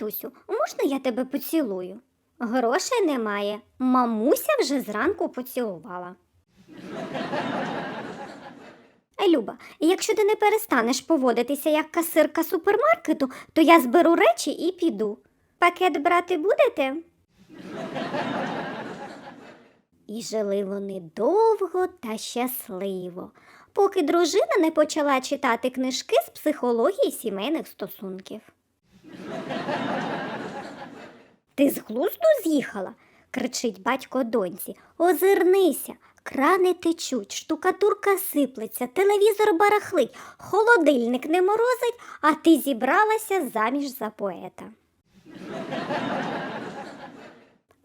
Татусю, можна я тебе поцілую? Грошей немає. Мамуся вже зранку поцілувала. Люба, якщо ти не перестанеш поводитися як касирка супермаркету, то я зберу речі і піду. Пакет брати будете? І жили вони довго та щасливо, поки дружина не почала читати книжки з психології сімейних стосунків. Ти з глузду з'їхала? кричить батько доньці. Озирнися, крани течуть, штукатурка сиплеться, телевізор барахлить, холодильник не морозить, а ти зібралася заміж за поета.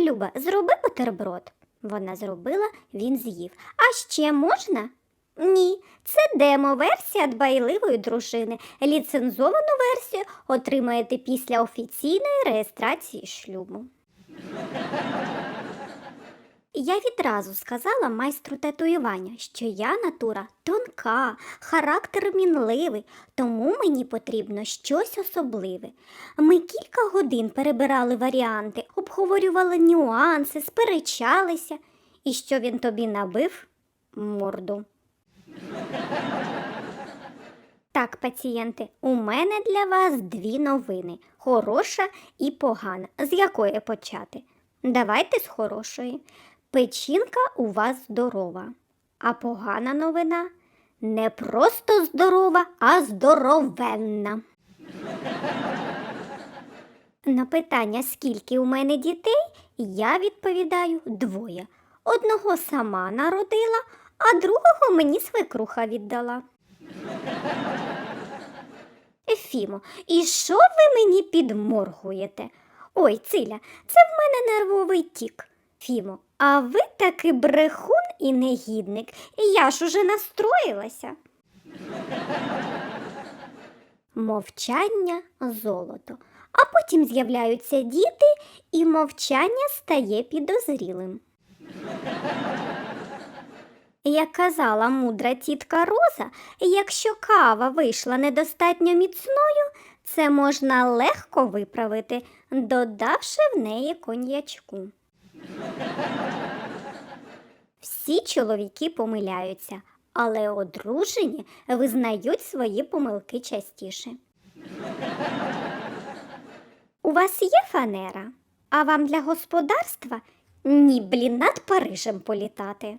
Люба, зроби бутерброд. Вона зробила, він з'їв. А ще можна? Ні, це демо-версія дбайливої дружини. Ліцензовану версію отримаєте після офіційної реєстрації шлюбу. Я відразу сказала майстру татуювання, що я натура тонка, характер мінливий, тому мені потрібно щось особливе. Ми кілька годин перебирали варіанти, обговорювали нюанси, сперечалися. І що він тобі набив? Морду. Так, пацієнти, у мене для вас дві новини хороша і погана. З якої почати? Давайте з хорошої. Печінка у вас здорова. А погана новина не просто здорова, а здоровенна. На питання, скільки у мене дітей, я відповідаю двоє. Одного сама народила, а другого мені свекруха віддала. Ефімо, і що ви мені підморгуєте? Ой, Циля, це в мене нервовий тік. Фімо, а ви таки брехун і негідник. і Я ж уже настроїлася. Мовчання золото. А потім з'являються діти, і мовчання стає підозрілим. Як казала мудра тітка Роза, якщо кава вийшла недостатньо міцною, це можна легко виправити, додавши в неї коньячку. Всі чоловіки помиляються, але одружені визнають свої помилки частіше. У вас є фанера, а вам для господарства ні, блін, над Парижем політати.